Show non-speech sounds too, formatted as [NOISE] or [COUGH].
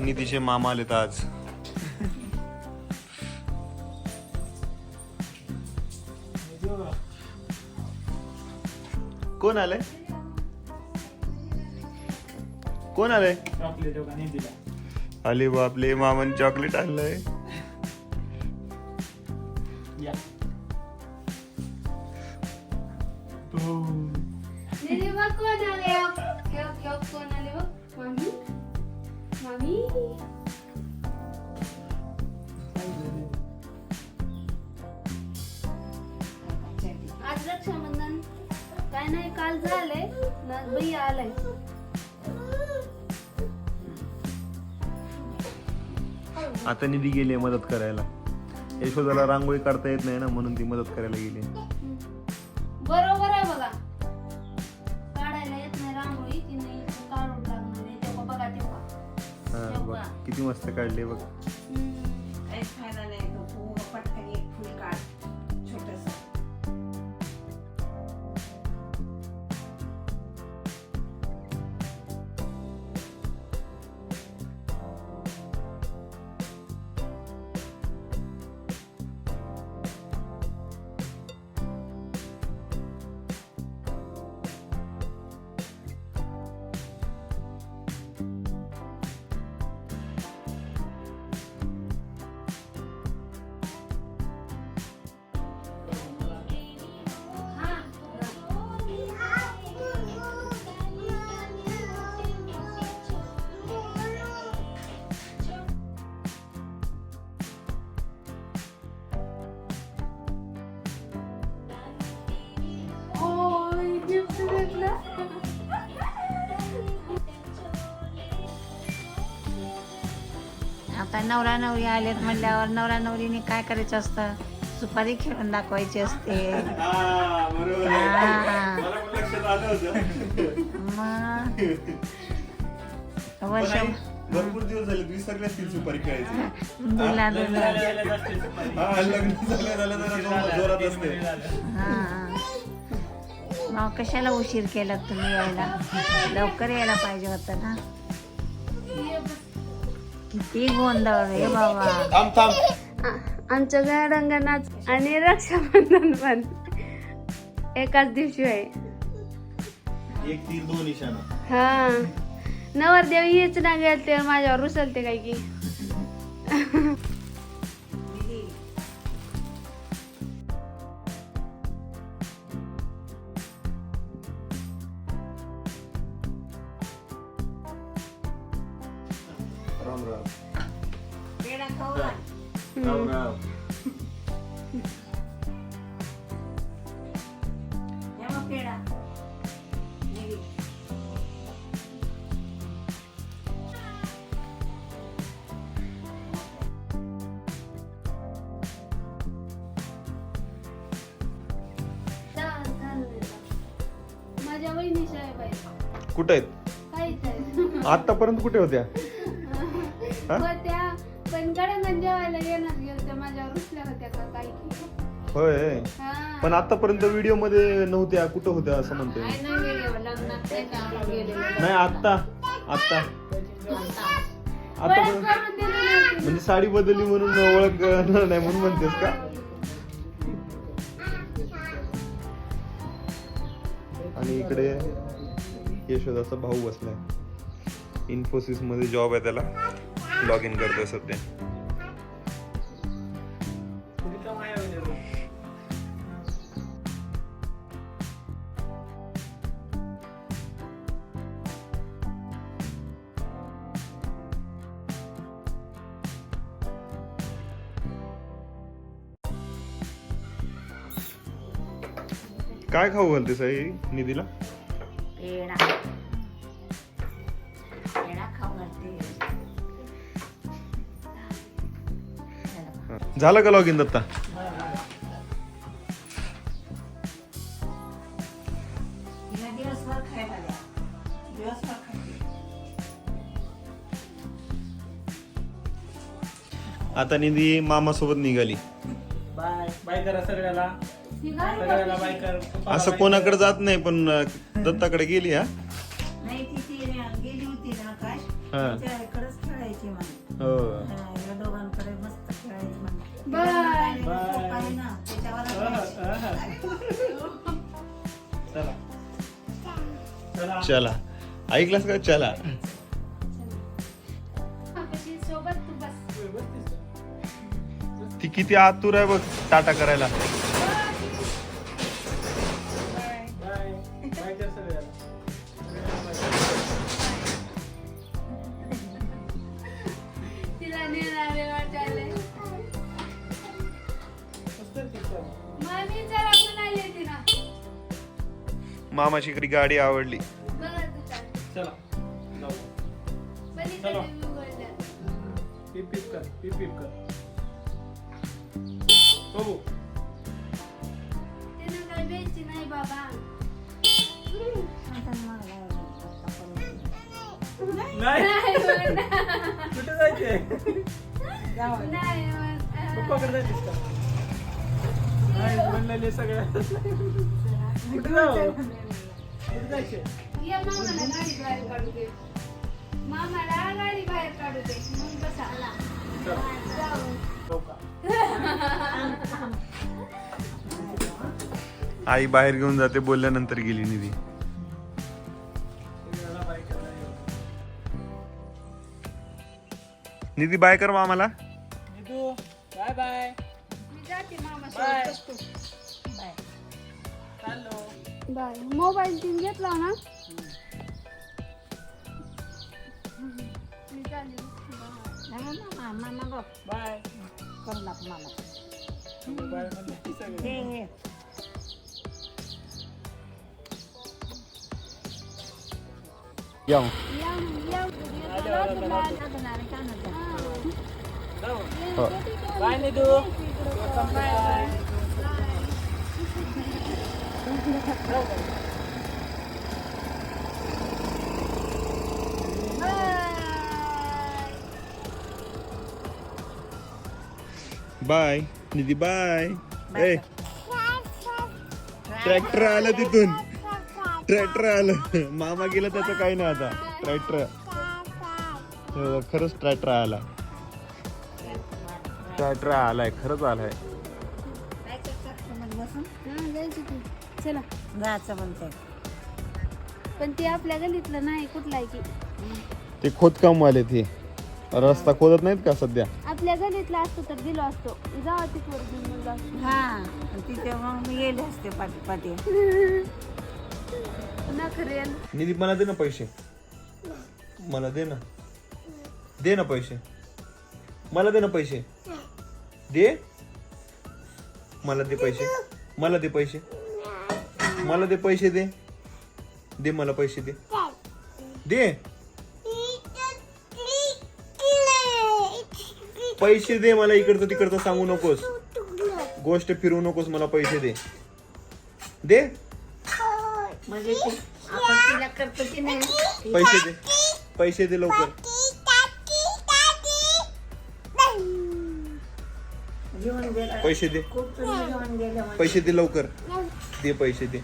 निधीचे मामा आलेत आज. कोण आलंय? कोण आलंय? अरे बापले मामाने चॉकलेट आणलंय. आज रक्षाबंधन. काय नाही काल झालंय. ना आलाय. आता निधी गेली मदत करायला. यशोदाला रांगोळी काढता येत नाही ना म्हणून ती मदत करायला गेली बरोबर आहे किती मस्त काढले बघ. आता नवरा नवरी आलेत म्हणल्यावर नवरा नवरीने काय करायचं असतं? सुपारी खेळून दाखवायची असते. [LAUGHS] हा. वर्ष भरपूर दिवस झाले विसरले असतील सुपारी खेळायची. दुला दुला लग्न झालं झालं जरा जोरात असते. मग कशाला उशीर केला तुम्ही यायला? लवकर यायला पाहिजे होतं ना. किती गोंधळ रे बाबा. थांब थांब. आमच्या गाडंगणाच आणि रक्षाबंधन पण एकाच दिवशी आहे. एक तीर दोन निशाणा. हा. नवरदेव हेच ना गेलते माझ्यावर रुसलते काय की. माझ्या वहिनी साहेब कुठे आहेत? काहीच आतापर्यंत कुठे होत्या? [LAUGHS] हा? पण गडंगण जेवायला येणार गेलत्या माझ्यावर रुसल्या होत्या का काही की. होय हा. पण आतापर्यंत व्हिडिओमध्ये नव्हत्या कुठं होत्या असं म्हणतोय काय नाही गेले लग्नात नाही का गेलेले. नाही आता आता ओळख आतापर्यंत करून दिली नव्हती. म्हणजे साडी बदलली म्हणून ओळख नाही म्हणून म्हणतेस का आणि इकडे यशोदाचा भाऊ बसलाय इन्फोसिसमध्ये जॉब आहे त्याला लॉग इन करतोय सध्या काय खाऊ घालतेस आई निधीला? पेढा. पेढा खाऊ घालते. झालं का लॉग इन दत्ता आता निधी मामा सोबत निघाली. बाय. बाय करा सगळ्याला. निघाली सगळ्याला असं कोणाकडे जात नाही पण अं, दत्ताकडे गेली हा? नाही गेली होती ना आकाश. हा. तिच्याकडेच खेळायची खेळायची म्हणे. हो. हा, या दोघांकडे मस्त खेळायची म्हणे. बाय. सोपं आहे ना त्याच्यावर चला. चला. चला. ऐकलास का? चला. कशी सोबत तू बस. ती किती आतुर आहे बघ टाटा करायला. मामाची इकडे गाडी आवडली. चला चला. पिप पिप कर पिप पिप कर. बघू तिनं काय द्यायची नाही बाबा. नाही. नाही म्हणणार. कुठे जायचे? नाही म्हणणार. पप्पाकडे जायचीस का? नाही म्हणलेले सगळ्या कुठे जाऊ कुठे जायचे ये मामाला गाडी बाहेर काढू दे मामाला गाडी बाहेर काढू दे मग बसा चला जाऊ जाऊ का आई बाहेर घेऊन जाते बोलल्यानंतर गेली निधी. निधी बाय कर मामाला. बाय बाय मी जाते मामा bye bye hello bye mobile तीन घेतला ना मी चालली मामा मामा बघ बाय करू लाग मामा बाय. निधी बाय. बाय. ए. ट्रॅक्टर आलं तिथून. ट्रॅक्टर आलं. मामा गेला त्याचं काही नाही आता. ट्रॅक्टर. हो, खरंच ट्रॅक्टर आला. ट्रॅक्टर आलाय खरंच आलाय. हा. चला जायचं म्हणते पण ते आपल्या गलीतलं नाही कुठला आहे की? ते खोदकामवाले ते. रस्ता खोदत नाहीत का सध्या? आपल्या गलीतला असतो तर दिलो असतो. जावा तिथवर घेऊन असतो. हा आणि तिथे मग मी गेले असते पाठी पाठी. नखरेल निधी मला दे ना पैसे. मला दे ना. दे ना पैसे. मला दे ना पैसे. दे. मला दे पैसे. मला दे पैसे. मला दे पैसे दे. दे मला पैसे दे. दे. पैसे दे मला इकडचं तिकडचं सांगू नकोस. गोष्ट फिरवू नकोस मला पैसे दे. दे. म्हणजे ते आपण तिला करतो की नाही? पैसे दे. पैसे दे लवकर. घेऊन गेला. पैसे दे. खूप तुम्ही घेऊन गेले म्हणजे. पैसे दे लवकर. दे पैसे दे.